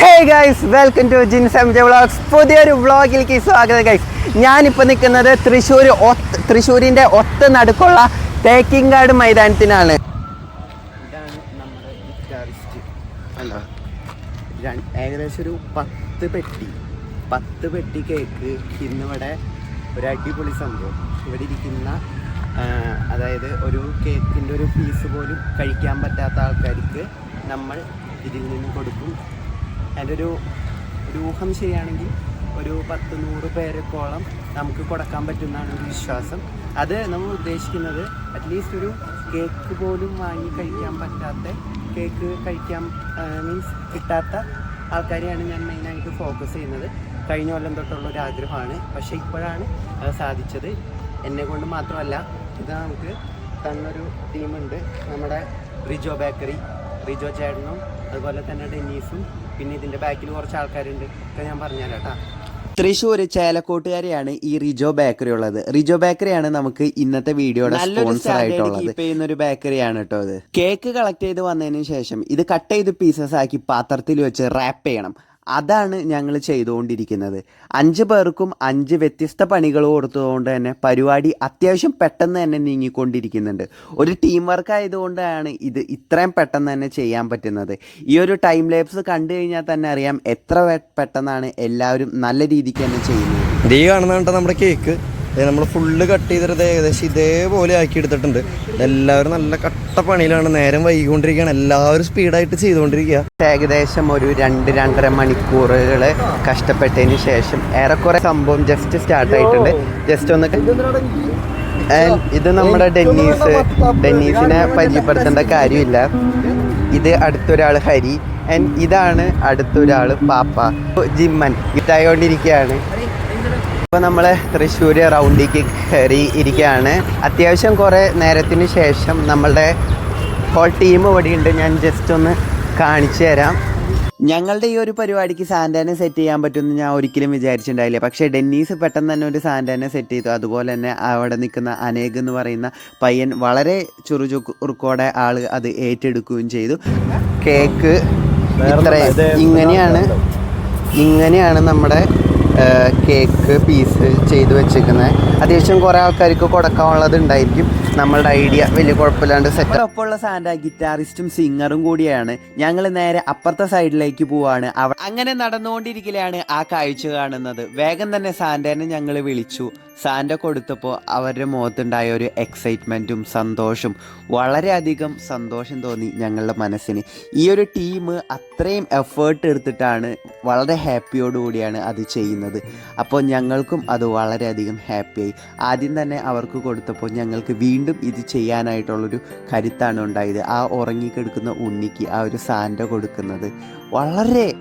Hey guys welcome to Jins M J vlogs പുതിയൊരു വ്ളോഗിലേക്ക് സ്വാഗതം ഗൈസ് ഞാനിപ്പോൾ നിൽക്കുന്നത് തൃശ്ശൂർ ഒത്ത് തൃശ്ശൂരിന്റെ ഒത്ത നടുക്കുള്ള തേക്കിങ്കാട് മൈതാനത്തിനാണ്. ഏകദേശം ഒരു പത്ത് പെട്ടി പത്ത് പെട്ടി കേക്ക് ഇന്നിവിടെ ഒരു അടിപൊളി സംഭവം. ഇവിടെ ഇരിക്കുന്ന അതായത് ഒരു കേക്കിന്റെ ഒരു പീസ് പോലും കഴിക്കാൻ പറ്റാത്ത ആൾക്കാർക്ക് നമ്മൾ ഇതിൽ നിന്ന് കൊടുക്കും. അതിന്റെ ഒരു ഒരു ഊഹം ശരിയാണെങ്കിൽ ഒരു പത്ത് നൂറ് പേരക്കോളം നമുക്ക് കൊടുക്കാൻ പറ്റുന്നതാണ് ഒരു വിശ്വാസം. അത് നമ്മൾ ഉദ്ദേശിക്കുന്നത് അറ്റ്ലീസ്റ്റ് ഒരു കേക്ക് പോലും വാങ്ങി കഴിക്കാൻ പറ്റാത്ത കേക്ക് കഴിക്കാൻ മീൻസ് കിട്ടാത്ത ആൾക്കാരെയാണ് ഞാൻ മെയിനായിട്ട് ഫോക്കസ് ചെയ്യുന്നത്. കഴിഞ്ഞ കൊല്ലം തൊട്ടുള്ള ഒരു ആഗ്രഹമാണ്. പക്ഷേ ഇപ്പോഴാണ് അത് സാധിച്ചത്. എന്നെ കൊണ്ട് മാത്രമല്ല ഇത് നമുക്ക് തന്നൊരു ടീമുണ്ട് നമ്മുടെ റിജോ ബേക്കറി റിജോ ചേട്ടനും അതുപോലെ തന്നെ ഡെന്നീസും പിന്നെ ഇതിന്റെ ബാക്കിൽ കുറച്ച് ആൾക്കാരുണ്ട്. ഒക്കെ ഞാൻ പറഞ്ഞുതരാം കേട്ടോ. തൃശ്ശൂർ ചേലക്കോട്ടുകാരെയാണ് ഈ റിജോ ബേക്കറി ഉള്ളത്. റിജോ ബേക്കറിയാണ് നമുക്ക് ഇന്നത്തെ വീഡിയോയുടെ സ്പോൺസർ ആയിട്ടുള്ളത്. ചെയ്യുന്ന ഒരു ബേക്കറിയാണ് കേട്ടോ അത് കേക്ക് കളക്ട് ചെയ്ത് വന്നതിന് ശേഷം ഇത് കട്ട് ചെയ്ത് പീസസ് ആക്കി പാത്രത്തിൽ വെച്ച് റാപ്പ് ചെയ്യണം. അതാണ് ഞങ്ങൾ ചെയ്തുകൊണ്ടിരിക്കുന്നത്. അഞ്ച് പേർക്കും അഞ്ച് വ്യത്യസ്ത പണികൾ കൊടുത്തതുകൊണ്ട് തന്നെ പരിപാടി അത്യാവശ്യം പെട്ടെന്ന് തന്നെ നീങ്ങിക്കൊണ്ടിരിക്കുന്നുണ്ട്. ഒരു ടീം വർക്ക് ആയതുകൊണ്ടാണ് ഇത് ഇത്രയും പെട്ടെന്ന് തന്നെ ചെയ്യാൻ പറ്റുന്നത്. ഈ ഒരു ടൈം ലേബ്സ് കണ്ടു കഴിഞ്ഞാൽ തന്നെ അറിയാം എത്ര പെട്ടെന്നാണ് എല്ലാവരും നല്ല രീതിക്ക് തന്നെ ചെയ്യുന്നത്. ഈ കാണുന്ന നമ്മുടെ കേക്ക് നമ്മൾ ഫുള്ള് കട്ട് ചെയ്തിട്ട് ഏകദേശം ഇതേപോലെ ആക്കി എടുത്തിട്ടുണ്ട്. എല്ലാവരും നല്ല കട്ട പണിയിലാണ്. നേരം വൈകിക്കൊണ്ടിരിക്കുകയാണ്. എല്ലാവരും സ്പീഡായിട്ട് ചെയ്തുകൊണ്ടിരിക്കുക. ഏകദേശം ഒരു രണ്ട് രണ്ടര മണിക്കൂറുകൾ കഷ്ടപ്പെട്ടതിന് ശേഷം ഏറെക്കുറെ സംഭവം ജസ്റ്റ് സ്റ്റാർട്ട് ആയിട്ടുണ്ട്. ജസ്റ്റ് ഒന്ന് ഇത് നമ്മുടെ ഡെന്നീസ്. ഡെന്നീസിനെ പരിചയപ്പെടുത്തേണ്ട കാര്യമില്ല. ഇത് അടുത്തൊരാൾ ഹരി. ആൻഡ് ഇതാണ് അടുത്തൊരാൾ പാപ്പ. ജിമ്മൻ. ഇതായോണ്ടിരിക്കുകയാണ്. ഇപ്പോൾ നമ്മൾ തൃശ്ശൂർ റൗണ്ടിക്ക് കയറി ഇരിക്കുകയാണ് അത്യാവശ്യം കുറേ നേരത്തിന് ശേഷം നമ്മളുടെ ഹോൾ ടീം ഇവിടെയുണ്ട്. ഞാൻ ജസ്റ്റ് ഒന്ന് കാണിച്ചു തരാം. ഞങ്ങളുടെ ഈ ഒരു പരിപാടിക്ക് സാന്റാനെ സെറ്റ് ചെയ്യാൻ പറ്റുമെന്ന് ഞാൻ ഒരിക്കലും വിചാരിച്ചിട്ടുണ്ടായില്ല. പക്ഷേ ഡെന്നീസ് പെട്ടെന്ന് തന്നെ ഒരു സാന്റാനെ സെറ്റ് ചെയ്തു. അതുപോലെ തന്നെ അവിടെ നിൽക്കുന്ന അനേക് എന്ന് പറയുന്ന പയ്യൻ വളരെ ചുറുചുറുക്കോടെ ആൾ അത് ഏറ്റെടുക്കുകയും ചെയ്തു. കേക്ക് ഇത്ര ഇങ്ങനെയാണ് ഇങ്ങനെയാണ് നമ്മുടെ കേക്ക് പീസ് ചെയ്ത് വെച്ചേക്കുന്നത് അത്യാവശ്യം കുറേ ആൾക്കാർക്ക് കൊടുക്കാനുള്ളത് ഉണ്ടായിരിക്കും നമ്മളുടെ ഐഡിയ വലിയ കുഴപ്പമില്ലാണ്ട് സെറ്റ് ഒപ്പമുള്ള സാന്റ ഗിറ്റാറിസ്റ്റും സിംഗറും കൂടിയാണ്. ഞങ്ങൾ നേരെ അപ്പുറത്തെ സൈഡിലേക്ക് പോവാണ്. അങ്ങനെ നടന്നുകൊണ്ടിരിക്കലാണ് ആ കാഴ്ച കാണുന്നത്. വേഗം തന്നെ സാന്റേനെ ഞങ്ങൾ വിളിച്ചു. സാന്റ കൊടുത്തപ്പോൾ അവരുടെ മുഖത്തുണ്ടായ ഒരു എക്സൈറ്റ്മെന്റും സന്തോഷവും വളരെയധികം സന്തോഷം തോന്നി ഞങ്ങളുടെ മനസ്സിന്. ഈ ഒരു ടീം അത്രയും എഫേർട്ട് എടുത്തിട്ടാണ് വളരെ ഹാപ്പിയോടുകൂടിയാണ് അത് ചെയ്യുന്നത്. അപ്പോൾ ഞങ്ങൾക്കും അത് വളരെയധികം ഹാപ്പിയായി ആദ്യം തന്നെ അവർക്ക് കൊടുത്തപ്പോൾ ഞങ്ങൾക്ക് വീണ്ടും ഇത് ചെയ്യാനായിട്ടുള്ളൊരു കരുത്താണ് ഉണ്ടായത്. ആ ഉറങ്ങിക്കെടുക്കുന്ന ഉണ്ണിക്ക് ആ ഒരു സാൻഡ കൊടുക്കുന്നത്. വളരെ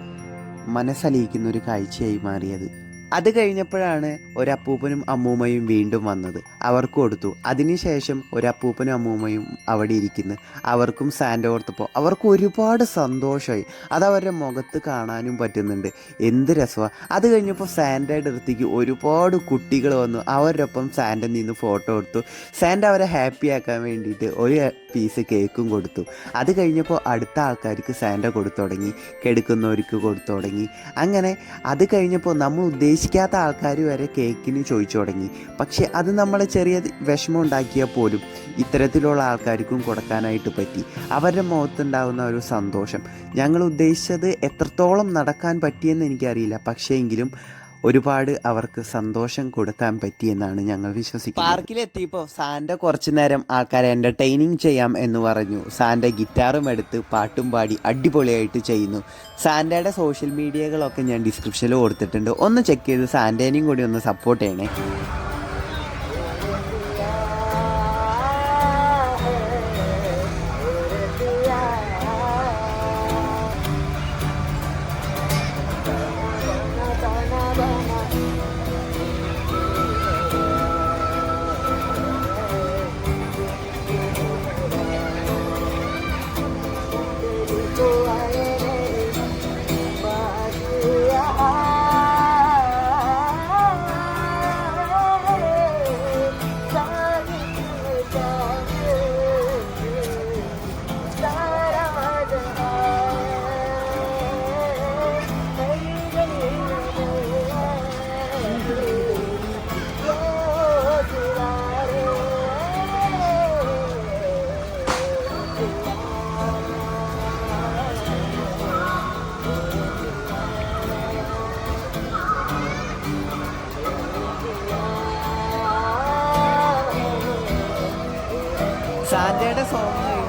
മനസ്സലിയിക്കുന്ന ഒരു കാഴ്ചയായി മാറിയത്. അത് കഴിഞ്ഞപ്പോഴാണ് ഒരപ്പൂപ്പനും അമ്മൂമ്മയും വീണ്ടും വന്നത്. അവർക്ക് കൊടുത്തു. അതിനുശേഷം ഒരപ്പൂപ്പനും അമ്മൂമ്മയും അവിടെ ഇരിക്കുന്നു. അവർക്കും സാൻഡ ഓർത്തപ്പോൾ അവർക്ക് ഒരുപാട് സന്തോഷമായി. അത് അവരുടെ മുഖത്ത് കാണാനും പറ്റുന്നുണ്ട്. എന്ത് രസമാണ് അത് കഴിഞ്ഞപ്പോൾ സാൻഡയുടെ അടുത്തേക്ക് ഒരുപാട് കുട്ടികൾ വന്നു. അവരുടെ ഒപ്പം നിന്ന് ഫോട്ടോ എടുത്തു. സാൻഡ അവരെ ഹാപ്പി ആക്കാൻ വേണ്ടിയിട്ട് ഒരു പീസ് കേക്കും കൊടുത്തു. അത് കഴിഞ്ഞപ്പോൾ അടുത്ത ആൾക്കാർക്ക് സാൻഡ കൊടുത്തു തുടങ്ങി. കെടുക്കുന്നവർക്ക് കൊടുത്തു തുടങ്ങി. അങ്ങനെ അത് കഴിഞ്ഞപ്പോൾ നമ്മൾ ഉദ്ദേശിക്കാത്ത ആൾക്കാർ വരെ കേക്കിന് ചോദിച്ചു തുടങ്ങി. പക്ഷെ അത് നമ്മളെ ചെറിയ വിഷമം ഉണ്ടാക്കിയാൽ പോലും ഇത്തരത്തിലുള്ള ആൾക്കാർക്കും കൊടുക്കാനായിട്ട് പറ്റി. അവരുടെ മുഖത്തുണ്ടാകുന്ന ഒരു സന്തോഷം. ഞങ്ങൾ ഉദ്ദേശിച്ചത് എത്രത്തോളം നടക്കാൻ പറ്റിയെന്ന് എനിക്കറിയില്ല. പക്ഷേ എങ്കിലും ഒരുപാട് അവർക്ക് സന്തോഷം കൊടുക്കാൻ പറ്റിയെന്നാണ് ഞങ്ങൾ വിശ്വസിക്കുന്നത്. പാർക്കിലെത്തിയപ്പോൾ സാന്റെ കുറച്ചു നേരം ആൾക്കാരെ എന്റർടൈനിങ് ചെയ്യാം എന്ന് പറഞ്ഞു. സാന്റെ ഗിറ്റാറും എടുത്ത് പാട്ടും പാടി അടിപൊളിയായിട്ട് ചെയ്യുന്നു. സാൻഡയുടെ സോഷ്യൽ മീഡിയകളൊക്കെ ഞാൻ ഡിസ്ക്രിപ്ഷനിൽ കൊടുത്തിട്ടുണ്ട്. ഒന്ന് ചെക്ക് ചെയ്ത് സാന്റേനെയും കൂടി ഒന്ന് സപ്പോർട്ട് ചെയ്യണേ. സാന്റയുടെ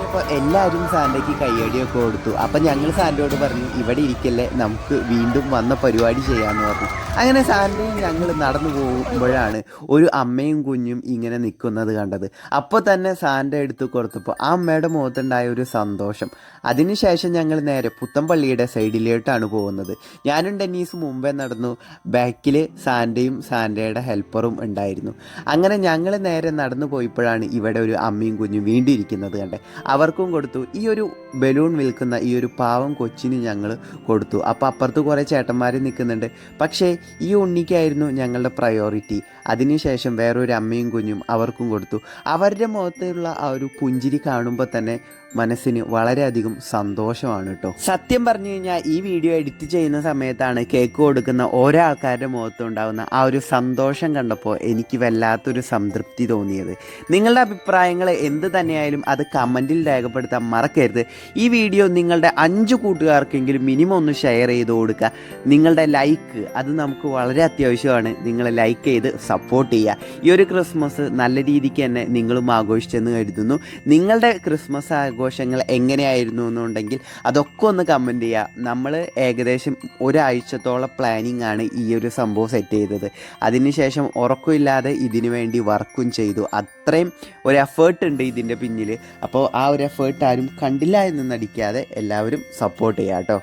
കഴിഞ്ഞപ്പോൾ എല്ലാവരും സാൻഡയ്ക്ക് കയ്യടിയൊക്കെ കൊടുത്തു. അപ്പം ഞങ്ങൾ സാന്റയോട് പറഞ്ഞു ഇവിടെ ഇരിക്കല്ലേ നമുക്ക് വീണ്ടും വന്ന പരിപാടി ചെയ്യാമെന്ന് പറഞ്ഞു. അങ്ങനെ സാൻഡയും ഞങ്ങൾ നടന്നു പോകുമ്പോഴാണ് ഒരു അമ്മയും കുഞ്ഞും ഇങ്ങനെ നിൽക്കുന്നത് കണ്ടത്. അപ്പോൾ തന്നെ സാൻഡ എടുത്ത് കൊടുത്തപ്പോൾ ആ അമ്മയുടെ മുഖത്തുണ്ടായ ഒരു സന്തോഷം. അതിനുശേഷം ഞങ്ങൾ നേരെ പുത്തമ്പള്ളിയുടെ സൈഡിലോട്ടാണ് പോകുന്നത്. ഞാനും ഡെന്നീസ് മുമ്പേ നടന്നു. ബാക്കിൽ സാൻഡയും സാൻഡയുടെ ഹെൽപ്പറും ഉണ്ടായിരുന്നു. അങ്ങനെ ഞങ്ങൾ നേരെ നടന്നു പോയപ്പോഴാണ് ഇവിടെ ഒരു അമ്മയും കുഞ്ഞും വീണ്ടിരിക്കുന്നത് കണ്ടേ. അവർക്കും കൊടുത്തു. ഈ ഒരു ബലൂൺ വിൽക്കുന്ന ഈ ഒരു പാവം കൊച്ചിന് ഞങ്ങൾ കൊടുത്തു. അപ്പോൾ അപ്പുറത്ത് കുറേ ചേട്ടന്മാർ നിൽക്കുന്നുണ്ട് പക്ഷേ ഈ ഉണ്ണിക്കായിരുന്നു ഞങ്ങളുടെ പ്രയോറിറ്റി അതിനുശേഷം വേറൊരു അമ്മയും കുഞ്ഞും അവർക്കും കൊടുത്തു. അവരുടെ മുഖത്തുള്ള ആ ഒരു പുഞ്ചിരി കാണുമ്പോൾ തന്നെ മനസ്സിന് വളരെയധികം സന്തോഷമാണ് കേട്ടോ സത്യം പറഞ്ഞു കഴിഞ്ഞാൽ ഈ വീഡിയോ എഡിറ്റ് ചെയ്യുന്ന സമയത്താണ് കേക്ക് കൊടുക്കുന്ന ഓരോ ആൾക്കാരുടെ മുഖത്തുണ്ടാകുന്ന ആ ഒരു സന്തോഷം കണ്ടപ്പോൾ എനിക്ക് വല്ലാത്തൊരു സംതൃപ്തി തോന്നിയത്. നിങ്ങളുടെ അഭിപ്രായങ്ങൾ എന്ത് തന്നെയായാലും അത് കമന്റിൽ രേഖപ്പെടുത്താൻ മറക്കരുത്. ഈ വീഡിയോ നിങ്ങളുടെ അഞ്ച് കൂട്ടുകാർക്കെങ്കിലും മിനിമം ഒന്ന് ഷെയർ ചെയ്ത് കൊടുക്കുക. നിങ്ങളുടെ ലൈക്ക് അത് നമുക്ക് വളരെ അത്യാവശ്യമാണ്. നിങ്ങൾ ലൈക്ക് ചെയ്ത് സപ്പോർട്ട് ചെയ്യുക. ഈ ഒരു ക്രിസ്മസ് നല്ല രീതിക്ക് തന്നെ നിങ്ങളും ആഘോഷിച്ചെന്ന് കരുതുന്നു. നിങ്ങളുടെ ക്രിസ്മസ് ആഘോഷങ്ങൾ എങ്ങനെയായിരുന്നു എന്നുണ്ടെങ്കിൽ അതൊക്കെ ഒന്ന് കമന്റ് ചെയ്യുക. നമ്മൾ ഏകദേശം ഒരാഴ്ചത്തോളം പ്ലാനിങ് ആണ് ഈ ഒരു സംഭവം സെറ്റ് ചെയ്തത്. അതിനുശേഷം ഉറക്കമില്ലാതെ ഇതിനു വേണ്ടി വർക്കും ചെയ്തു. അത്രയും ഒരു എഫേർട്ട് ഉണ്ട് ഇതിന്റെ പിന്നിൽ അപ്പോൾ ആ ഒരു എഫേർട്ട് ആരും കണ്ടില്ല എന്ന് നടിക്കാതെ എല്ലാവരും സപ്പോർട്ട് ചെയ്യുക കേട്ടോ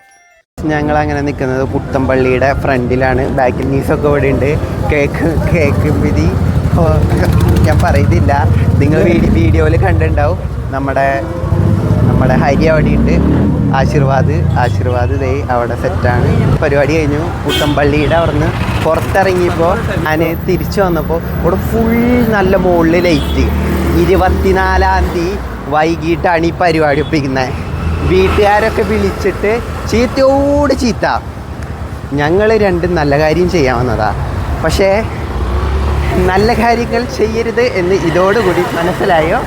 ഞങ്ങൾ അങ്ങനെ നിൽക്കുന്നത് പുത്തമ്പള്ളിയുടെ ഫ്രണ്ടിലാണ് ബാക്കിൽ നീസൊക്കെ ഇവിടെ ഉണ്ട്. കേക്ക് കേക്ക് വിധി. ഞാൻ പറയുന്നില്ല. നിങ്ങൾ വീഡിയോയിൽ കണ്ടിട്ടുണ്ടാവും. നമ്മുടെ നമ്മുടെ ഹരി അവിടെ ഉണ്ട്. ആശീർവാദ് ആശീർവാദ് ദേ അവിടെ സെറ്റാണ് പരിപാടി കഴിഞ്ഞു. പുത്തമ്പള്ളിയുടെ അവിടുന്ന് പുറത്തിറങ്ങിയപ്പോൾ ഞാൻ തിരിച്ചു വന്നപ്പോൾ ഇവിടെ ഫുൾ നല്ല മുകളിൽ ലൈറ്റ് ഇരുപത്തിനാലാം തീയതി വൈകിട്ടാണ് ഈ പരിപാടി ഒപ്പിക്കുന്നത് വീട്ടുകാരൊക്കെ വിളിച്ചിട്ട് ചീത്തയോട് ചീത്ത. ഞങ്ങൾ രണ്ടും നല്ല കാര്യം ചെയ്യാൻ പക്ഷേ നല്ല കാര്യങ്ങൾ ചെയ്യരുത് എന്ന് ഇതോടുകൂടി മനസ്സിലായോ?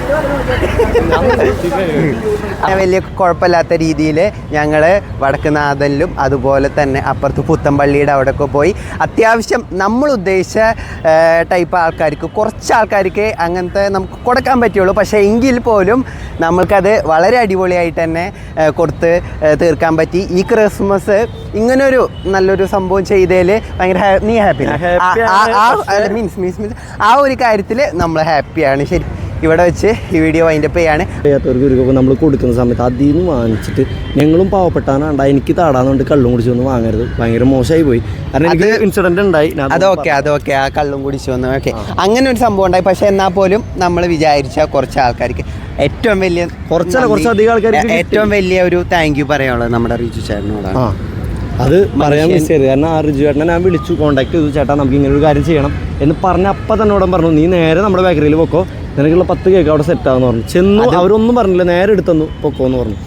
വലിയ കുഴപ്പമില്ലാത്ത രീതിയിൽ ഞങ്ങൾ വടക്കുനാഥനിലും അതുപോലെ തന്നെ അപ്പുറത്ത് പുത്തമ്പള്ളിയുടെ അവിടെയൊക്കെ പോയി. അത്യാവശ്യം നമ്മൾ ഉദ്ദേശിച്ച ടൈപ്പ് ആൾക്കാർക്ക് കുറച്ച് ആൾക്കാർക്ക് അങ്ങനത്തെ നമുക്ക് കൊടുക്കാൻ പറ്റുള്ളൂ. പക്ഷേ എങ്കിൽ പോലും നമ്മൾക്കത് വളരെ അടിപൊളിയായിട്ട് തന്നെ കൊടുത്ത് തീർക്കാൻ പറ്റി. ഈ ക്രിസ്മസ് ഇങ്ങനൊരു നല്ലൊരു സംഭവം ചെയ്തതിൽ ഭയങ്കര നീ ഹാപ്പി മീൻസ് മീൻസ് മീൻസ് ആ ഒരു കാര്യത്തിൽ നമ്മൾ ഹാപ്പിയാണ് ശരി. ഇവിടെ വെച്ച് ഈ വീഡിയോ വൈൻഡപ്പ് ചെയ്യാണ്. അറിയാത്തവർക്ക് ഒരു നമ്മൾ കൊടുക്കുന്ന സമയത്ത് അതിൽ നിന്ന് വാങ്ങിച്ചിട്ട് ഞങ്ങളും പാവപ്പെട്ടാനാണ്ട എനിക്ക് താടാന്നുകൊണ്ട് കള്ളും കുടിച്ചു വന്ന് വാങ്ങരുത്. ഭയങ്കര മോശമായി പോയി. കാരണം എനിക്ക് ഇൻസിഡന്റ് ഉണ്ടായി. അതൊക്കെ അതൊക്കെ ആ കള്ളും കുടിച്ചു വന്നു ഓക്കെ അങ്ങനെ ഒരു സംഭവം ഉണ്ടായി. പക്ഷെ എന്നാൽ പോലും നമ്മൾ വിചാരിച്ച കുറച്ച് ആൾക്കാർക്ക് ഏറ്റവും വലിയ കുറച്ചല്ല, കുറച്ച് കുറച്ചധികം ആൾക്കാർക്ക് ഏറ്റവും വലിയ ഒരു താങ്ക് യു പറയാനുള്ളത് നമ്മുടെ റിജു ചേട്ടനോടാണ്. അത് പറയാൻ മിസ് ചെയ്ത് കാരണം ആ റിജു ചേട്ടനെ ഞാൻ വിളിച്ചു കോൺടാക്ട് ചെയ്തു. ചേട്ടാ നമുക്ക് ഇങ്ങനെ ഒരു കാര്യം ചെയ്യണം. എന്ന് പറഞ്ഞ അപ്പം തന്നെ ഉടൻ പറഞ്ഞു നീ നേരെ നമ്മുടെ ബേക്കറിയിൽ പൊക്കോ. നിനക്കുള്ള പത്ത് കേക്ക് അവിടെ സെറ്റ് ആവുമെന്ന് പറഞ്ഞു. ചെന്നു അവരൊന്നും പറഞ്ഞില്ല നേരെ എടുത്തു പൊക്കോ എന്ന് പറഞ്ഞു.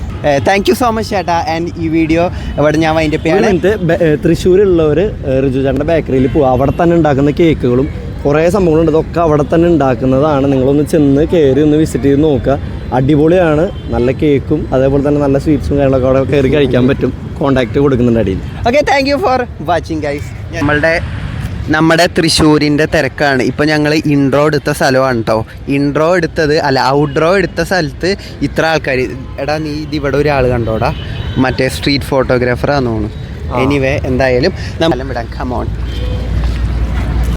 താങ്ക് യു സോ മച്ച് ചേട്ടാ. ആൻഡ് ഈ വീഡിയോ ഇവിടെ ഞാൻ വൈൻഡ് അപ്പ് ചെയ്യാണ്. തൃശ്ശൂരുള്ളവർ റിജു ചേട്ടന്റെ ബേക്കറിയിൽ പോകും അവിടെ തന്നെ ഉണ്ടാക്കുന്ന കേക്കുകളും കുറേ സംഭവങ്ങളുണ്ട്. ഇതൊക്കെ അവിടെ തന്നെ ഉണ്ടാക്കുന്നതാണ്. നിങ്ങളൊന്ന് ചെന്ന് കയറി ഒന്ന് വിസിറ്റ് ചെയ്ത് നോക്കുക. അടിപൊളിയാണ്. നല്ല കേക്കും അതേപോലെ തന്നെ നല്ല സ്വീറ്റ്സും കാര്യങ്ങളൊക്കെ അവിടെ കയറി കഴിക്കാൻ പറ്റും. കോൺടാക്റ്റ് കൊടുക്കുന്നുണ്ട് അടിയിൽ. Okay thank you for watching guys നമ്മളുടെ നമ്മുടെ തൃശ്ശൂരിന്റെ തിരക്കാണ്. ഇപ്പോൾ ഞങ്ങൾ ഇൻട്രോ എടുത്ത സ്ഥലമാണ് കേട്ടോ ഇൻട്രോ എടുത്തത് അല്ല ഔട്ട്ഡ്രോ എടുത്ത സ്ഥലത്ത് ഇത്ര ആൾക്കാർ എടാ നീ ഇത് ഇവിടെ ഒരാൾ കണ്ടോടാ. മറ്റേ സ്ട്രീറ്റ് ഫോട്ടോഗ്രാഫറാന്ന് തോന്നുന്നു. എനിവേ എന്തായാലും നമ്മൾ വിടാം കമോൺ